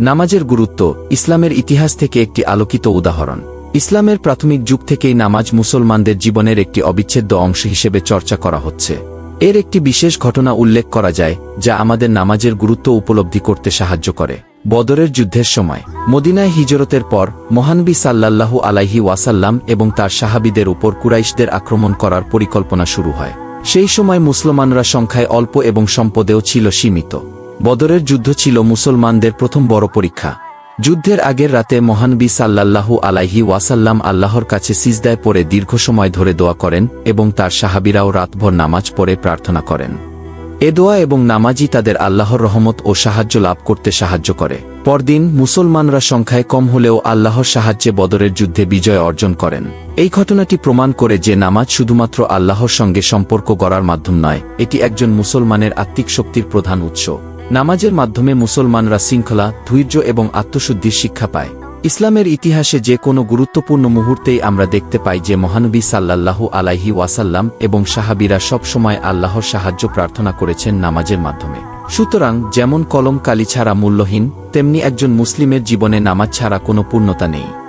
নামাজের গুরুত্ব ইসলামের ইতিহাস থেকে একটি আলোকিত উদাহরণ। ইসলামের প্রাথমিক যুগ থেকেই নামাজ মুসলমানদের জীবনের একটি অবিচ্ছেদ্য অংশ হিসেবে চর্চা করা হচ্ছে। এর একটি বিশেষ ঘটনা উল্লেখ করা যায়, যা আমাদের নামাজের গুরুত্ব উপলব্ধি করতে সাহায্য করে। বদরের যুদ্ধের সময়, মদিনায় হিজরতের পর মহানবী সাল্লাল্লাহু আলাইহি ওয়াসাল্লাম এবং তার সাহাবিদের উপর কুরাইশদের আক্রমণ করার পরিকল্পনা শুরু হয়। সেই সময় মুসলমানরা সংখ্যায় অল্প এবং সম্পদেও ছিল সীমিত। বদরের যুদ্ধ ছিল মুসলমানদের প্রথম বড় পরীক্ষা। যুদ্ধের আগের রাতে মহানবী সাল্লাল্লাহু আলাইহি ওয়াসাল্লাম আল্লাহর কাছে সিজদায় পড়ে দীর্ঘ সময় ধরে দোয়া করেন এবং তার সাহাবিরাও রাতভর নামাজ পড়ে প্রার্থনা করেন। এ দোয়া এবং নামাজই তাদের আল্লাহর রহমত ও সাহায্য লাভ করতে সাহায্য করে। পরদিন মুসলমানরা সংখ্যায় কম হলেও আল্লাহর সাহায্যে বদরের যুদ্ধে বিজয় অর্জন করেন। এই ঘটনাটি প্রমাণ করে যে নামাজ শুধুমাত্র আল্লাহর সঙ্গে সম্পর্ক গড়ার মাধ্যম নয়, এটি একজন মুসলমানের আত্মিক শক্তির প্রধান উৎস। নামাজের মাধ্যমে মুসলমানরা শৃঙ্খলা, ধৈর্য এবং আত্মশুদ্ধির শিক্ষা পায়। ইসলামের ইতিহাসে যে কোনো গুরুত্বপূর্ণ মুহূর্তেই আমরা দেখতে পাই যে মহানবী সাল্লাল্লাহু আলাইহি ওয়াসাল্লাম এবং সাহাবিরা সব সময় আল্লাহর সাহায্য প্রার্থনা করেছেন নামাজের মাধ্যমে। সুতরাং যেমন কলম কালি ছাড়া মূল্যহীন, তেমনি একজন মুসলিমের জীবনে নামাজ ছাড়া কোনো পূর্ণতা নেই।